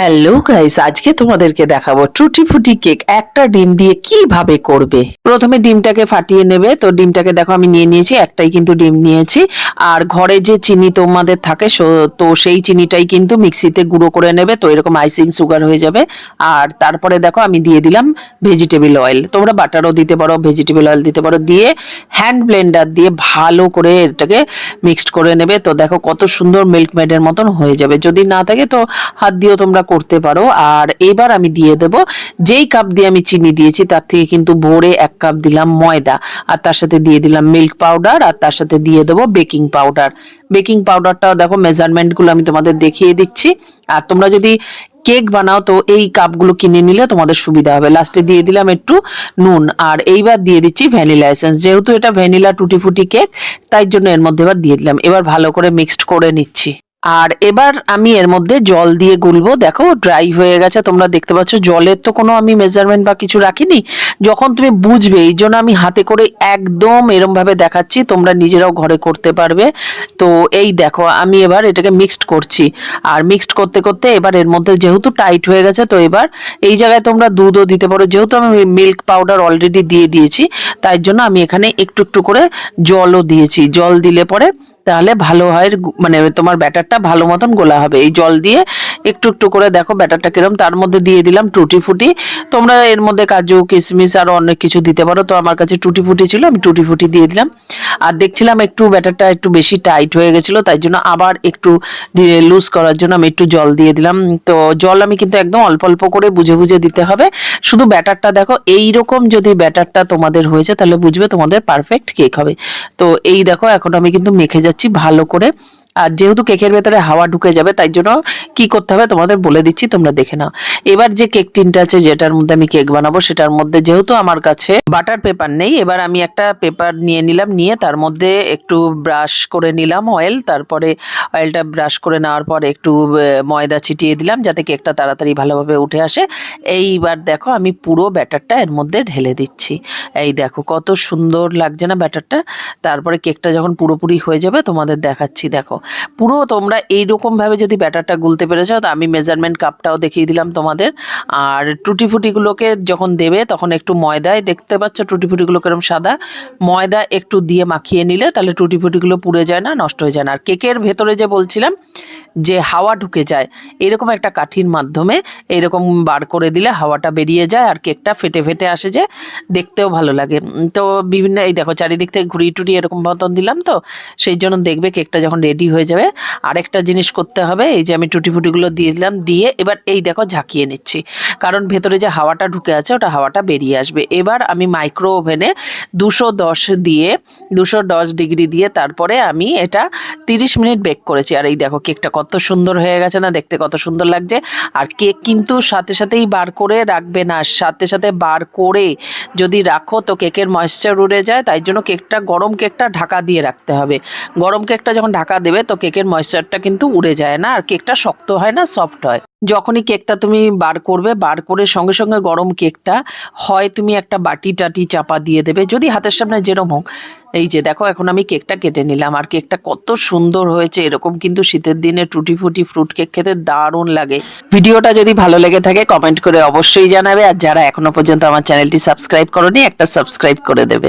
Hello guys আজকে তোমাদেরকে দেখাবো টুটি ফুটি কেক। একটা ডিম দিয়ে কীভাবে করবে? প্রথমে ডিমটাকে ফাটিয়ে নেবে। তো ডিমটাকে দেখো, আমি নিয়ে নিয়েছি। একটাই কিন্তু ডিম নিয়েছি। আর ঘরে যে চিনি তোমাদের থাকে তো সেই চিনিটাই কিন্তু মিক্সিতে গুঁড়ো করে নেবে। তো এরকম আইসিং সুগার হয়ে যাবে। আর তারপরে দেখো, আমি দিয়ে দিলাম ভেজিটেবল অয়েল। তোমরা বাটারও দিতে পারো, ভেজিটেবল অয়েল দিতে পারো। দিয়ে হ্যান্ড ব্লেন্ডার দিয়ে ভালো করে এটাকে মিক্সড করে নেবে। তো দেখো, কত সুন্দর মিল্ক মেডের মতন হয়ে যাবে। যদি না থাকে, তো হাত দিয়েও তোমরা করতে পারো। আর এবার আমি দিয়ে দেব যেই কাপ দিয়ে আমি চিনি দিয়েছি, তার থেকে কিন্তু ভোরে এক কাপ দিলাম ময়দা। আর তার সাথে দিয়ে দিলাম মিল্ক পাউডার আর তার সাথে দিয়ে দেবো বেকিং পাউডার বেকিং পাউডারটাও দেখো মেজারমেন্টগুলো আমি তোমাদের দেখিয়ে দিচ্ছি। আর তোমরা যদি কেক বানাও, তো এই কাপগুলো কিনে নিলে তোমাদের সুবিধা হবে। লাস্টে দিয়ে দিলাম একটু নুন, আর এইবার দিয়ে দিচ্ছি ভ্যানিলা এসেন্স যেহেতু এটা ভ্যানিলা টুটি ফুটি কেক তাই জন্য এর মধ্যে এবার দিয়ে দিলাম। এবার ভালো করে মিক্সড করে নিচ্ছি। আর এবার আমি এর মধ্যে জল দিয়ে গুলবো। দেখো ড্রাই হয়ে গেছে। তোমরা দেখতে পাচ্ছ, জলের তো কোনো আমি মেজারমেন্ট বা কিছু রাখিনি। যখন তুমি বুঝবে, এই জন্য আমি হাতে করে একদম এরম ভাবে দেখাচ্ছি, তোমরা নিজেরাও ঘরে করতে পারবে। তো এই দেখো, আমি এবার এটাকে মিক্সড করছি। আর মিক্সড করতে করতে এবার এর মধ্যে যেহেতু টাইট হয়ে গেছে, তো এবার এই জায়গায় তোমরা দুধও দিতে পারো। যেহেতু আমি মিল্ক পাউডার অলরেডি দিয়ে দিয়েছি, তাই জন্য আমি এখানে একটু একটু করে জলও দিয়েছি। জল দিলে পরে তাহলে ভালো হয় মানে তোমার ব্যাটারটা ভালো মতন গোলা হবে। এই জল দিয়ে একটু একটু করে দেখো ব্যাটারটা কিরম, তার মধ্যে দিয়ে দিলাম টুটি ফুটি। তোমরা এর মধ্যে কাজু, কিশমিশ আরও অনেক কিছু দিতে পারো। তো আমার কাছে টুটি ফুটি ছিল, আমি টুটি ফুটি দিয়ে দিলাম। আর দেখছিলাম একটু ব্যাটারটা একটু বেশি টাইট হয়ে গেছিল, তাই জন্য আবার একটু লুজ করার জন্য আমি একটু জল দিয়ে দিলাম। তো জল আমি কিন্তু একদম অল্প অল্প করে বুঝে বুঝে দিতে হবে। শুধু ব্যাটারটা দেখো এই রকম যদি ব্যাটারটা তোমাদের হয়েছে, তাহলে বুঝবে তোমাদের পারফেক্ট কেক হবে। তো এই দেখো, এখন আমি কিন্তু মেখে যাচ্ছি। ভালো করে আর যেহেতু কেকের ভেতরে হাওয়া ঢুকে যাবে, তাই জন্য কি করতে হবে তোমাদের বলে দিচ্ছি, তোমরা দেখে নাও। এবার যে কেক টিনটা আছে, যেটার মধ্যে আমি কেক বানাবো, সেটার মধ্যে যেহেতু আমার কাছে বাটার পেপার নেই, এবার আমি একটা পেপার নিয়ে নিলাম, নিয়ে তার মধ্যে একটু ব্রাশ করে নিলাম অয়েল, তারপরে অয়েলটা ব্রাশ করে নেওয়ার পর একটু ময়দা ছিটিয়ে দিলাম, যাতে কেকটা তাড়াতাড়ি ভালোভাবে উঠে আসে। এইবার দেখো, আমি পুরো ব্যাটারটা এর মধ্যে ঢেলে দিচ্ছি। এই দেখো, কত সুন্দর লাগছে না ব্যাটারটা? তারপরে কেকটা যখন পুরোপুরি হয়ে যাবে, তোমাদের দেখাচ্ছি, দেখো। পুরো তোমরা এইরকমভাবে যদি ব্যাটারটা গুলতে পেরেছ, তো আমি মেজারমেন্ট কাপটাও দেখিয়ে দিলাম তোমাদের। আর টুটিফুটিগুলোকে যখন দেবে, তখন একটু ময়দায়, দেখতে পাচ্ছ টুটিফুটিগুলো কেরম সাদা, ময়দা একটু দিয়ে মাখিয়ে নিলে তাহলে টুটিফুটিগুলো পুড়ে যায় না, নষ্ট হয়ে যায় না। আর কেকের ভেতরে যে বলছিলাম যে হাওয়া ঢুকে যায়, এরকম একটা কাঠির মাধ্যমে এরকম বার করে দিলে হাওয়াটা বেরিয়ে যায় আর কেকটা ফেটে ফেটে আসে যে দেখতেও ভালো লাগে। তো বিভিন্ন, এই দেখো চারিদিক থেকে ঘুরি টুরি এরকম মতন দিলাম তো, সেই জন্য দেখবে কেকটা যখন রেডি হয়ে যাবে। আরেকটা জিনিস করতে হবে, এই যে আমি টুটি ফুটিগুলো দিয়ে দিলাম, দিয়ে এবার এই দেখো ঝাঁকিয়ে নিচ্ছি। কারণ ভেতরে যে হাওয়াটা ঢুকে আছে, ওটা হাওয়াটা বেরিয়ে আসবে। এবার আমি মাইক্রো ওভেনে দুশো দশ দিয়ে, দুশো দশ ডিগ্রি দিয়ে তারপরে আমি এটা তিরিশ মিনিট বেক করেছি। আর এই দেখো কেকটা কত সুন্দর হয়ে গেছে না, দেখতে কত সুন্দর লাগছে। আর কেক কিন্তু সাথে সাথেই বার করে রাখবে না, সাথে সাথে বার করে যদি রাখো তো কেকের ময়েশ্চার উড়ে যায়, তাই জন্য কেকটা, গরম কেকটা ঢাকা দিয়ে রাখতে হবে। গরম কেকটা যখন ঢাকা দেবে তো কেকের ময়েশ্চারটা কিন্তু উড়ে যায় না, আর কেকটা শক্ত হয় না সফট হয়। যখনই কেকটা তুমি বার করবে, বার করে সঙ্গে সঙ্গে গরম কেকটা হয় তুমি একটা বাটি টাটি চাপা দিয়ে দেবে। যদি হাতের সামনে যেরম হোক, এই যে দেখো এখন আমি কেকটা কেটে নিলাম আর কেকটা কত সুন্দর হয়েছে, এরকম কিন্তু শীতের দিনে টুটি ফুটি ফ্রুট কেক খেতে দারুণ লাগে। ভিডিওটা যদি ভালো লেগে থাকে কমেন্ট করে অবশ্যই জানাবে। আর যারা এখনও পর্যন্ত আমার চ্যানেলটি সাবস্ক্রাইব করনি, একটা সাবস্ক্রাইব করে দেবে।